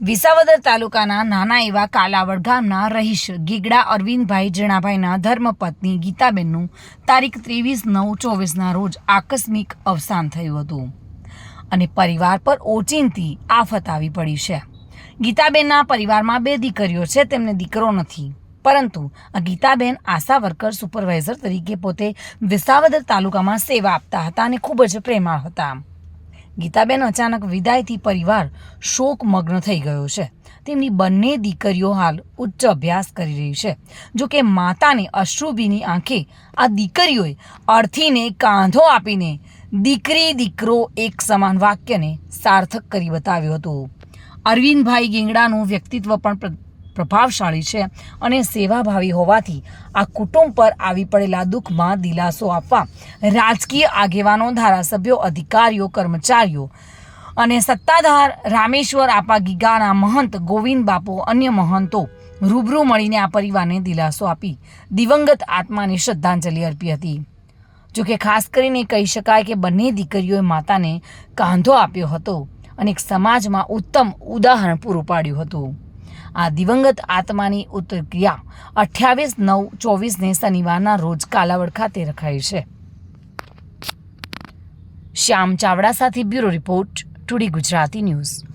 વિસાવદર તાલુકાના નાના એવા કાલાવડ ગામના રહીશ ગીગડા અરવિંદભાઈ જણાભાઈના ધર્મપત્ની ગીતાબેનનું તારીખ ત્રેવીસ નવ ચોવીસના રોજ આકસ્મિક અવસાન થયું હતું. અને પરિવાર પર ઓચિંતી આફત આવી પડી છે. ગીતાબેનના પરિવારમાં બે દીકરીઓ છે, તેમને દીકરો નથી. પરંતુ ગીતાબેન આશા વર્કર સુપરવાઇઝર તરીકે પોતે વિસાવદર તાલુકામાં સેવા આપતા હતા અને ખૂબ જ પ્રેમાળ હતા. ગીતાબેન અચાનક વિદાયથી પરિવાર શોકમગ્ન થઈ ગયો છે. તેમની બંને દીકરીઓ હાલ ઉચ્ચ અભ્યાસ કરી રહી છે. જો કે માતાને અશ્રુભીની આંખે આ દીકરીઓએ અર્થીને કાંધો આપીને દીકરી દીકરો એક સમાન વાક્યને સાર્થક કરી બતાવ્યું હતું. અરવિંદભાઈ ગીંગડાનું વ્યક્તિત્વ પણ પ્રભાવશાળી છે અને સેવાભાવી હોવાથી આ કુટુંબ પર આવી પડેલા દુઃખમાં દિલાસો આપવા રાજકીય આગેવાનો, ધારાસભ્યો, અધિકારીઓ, કર્મચારીઓ અને સત્તાધાર રામેશ્વર આપા ગીગાના મહંત ગોવિંદ બાપુ, અન્ય મહંતો રૂબરૂ મળીને આ પરિવારને દિલાસો આપી દિવંગત આત્માને શ્રદ્ધાંજલિ અર્પી હતી. જોકે ખાસ કરીને કહી શકાય કે બંને દીકરીઓએ માતાને કાંધો આપ્યો હતો અને એક સમાજમાં ઉત્તમ ઉદાહરણ પૂરું પાડ્યું હતું. આ દિવંગત આત્માની ઉત્તરક્રિયા અઠ્યાવીસ નવ ચોવીસને શનિવારના રોજ કાલાવડ ખાતે રખાઈ છે. શ્યામ ચાવડા સાથે બ્યુરો રિપોર્ટ, ટુડી ગુજરાતી ન્યૂઝ.